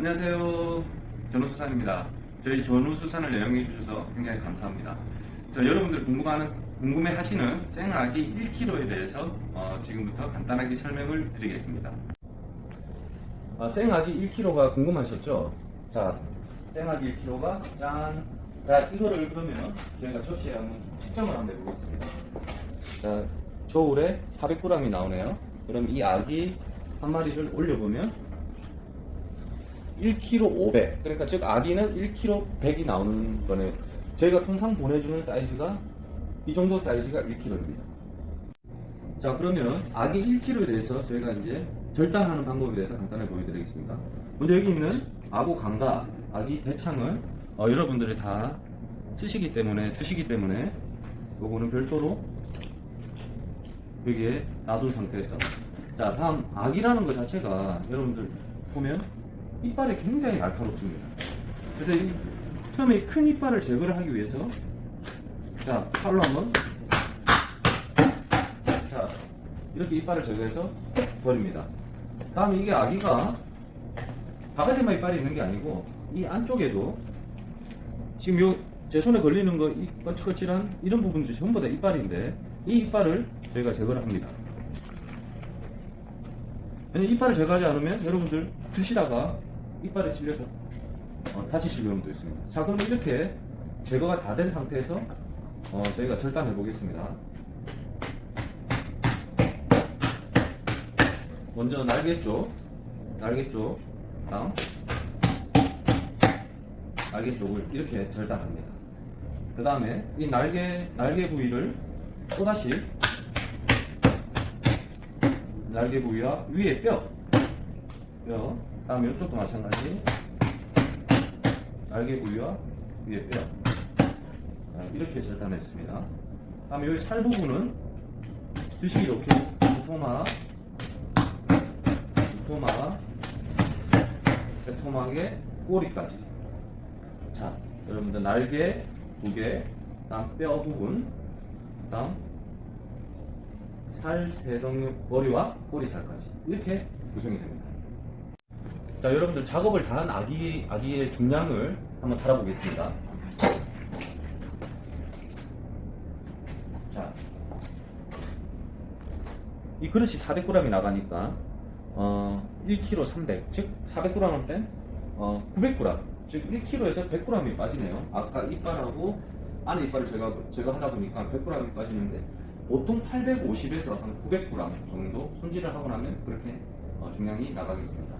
안녕하세요. 전우수산입니다. 저희 전우수산을 애용해 주셔서 굉장히 감사합니다. 저 여러분들 궁금하는, 궁금해 하시는 생아기 1kg에 대해서 어, 지금부터 간단하게 설명을 드리겠습니다. 아, 생아기 1kg가 궁금하셨죠? 자, 생아기 1kg가 짠. 자, 이거를 그러면 저희가 접시에 한번 측정을 한번 해보겠습니다. 자, 저울에 400g이 나오네요. 그럼 이 아기 한 마리를 올려보면 1kg 500. 그러니까 즉 아기는 1kg 100이 나오는 거네요. 저희가 통상 보내주는 사이즈가 이 정도 사이즈가 1kg입니다. 자 그러면 아기 1kg에 대해서 저희가 이제 절단하는 방법에 대해서 간단하게 보여드리겠습니다. 먼저 여기 있는 아구 강가, 아기 대창을 어, 여러분들이 다 쓰시기 때문에 드시기 때문에 요거는 별도로 여기에 놔둔 상태에서 자 다음 아기라는 것 자체가 여러분들 보면 이빨이 굉장히 날카롭습니다. 그래서 이, 처음에 이큰 이빨을 제거를 하기 위해서 자 칼로 한번. 자 이렇게 이빨을 제거해서 버립니다. 다음에 이게 아기가 바깥에만 이빨이 있는 게 아니고 이 안쪽에도 지금 요 제 손에 걸리는 거, 이 거칠거칠한 이런 부분들이 전부 다 이빨인데, 이 이빨을 저희가 제거를 합니다. 왜냐면 이빨을 제거하지 않으면 여러분들 드시다가 이빨에 찔려서 어, 다치실 위험도 있습니다. 자, 그럼 이렇게 제거가 다 된 상태에서 어, 저희가 절단해 보겠습니다. 먼저 날개 쪽, 날개 쪽, 다음 날개 쪽을 이렇게 절단합니다. 그 다음에 이 날개 날개 부위를 또다시 날개 부위와 위에 뼈, 뼈, 다음에 이쪽도 마찬가지 날개 부위와 위에 뼈 자, 이렇게 절단했습니다. 다음에 여기 살 부분은 드시기 좋게 도토마, 도토마, 새토막의 꼬리까지. 자, 여러분들 날개 두 개, 다음 뼈 부분, 다음 살 세 덩이 머리와 꼬리살까지 이렇게 구성이 됩니다. 자, 여러분들 작업을 다 한 아기 아기의 중량을 한번 달아보겠습니다. 자, 이 그릇이 400g이 나가니까 어, 1kg 300, 즉 400g을 뺀 어, 900g, 즉 1kg에서 100g이 빠지네요. 아까 이빨하고 안에 이빨을 제가 제가 하다 보니까 100g이 빠지는데 보통 850에서 한 900g 정도 손질을 하고 나면 그렇게 어, 어, 중량이 나가겠습니다.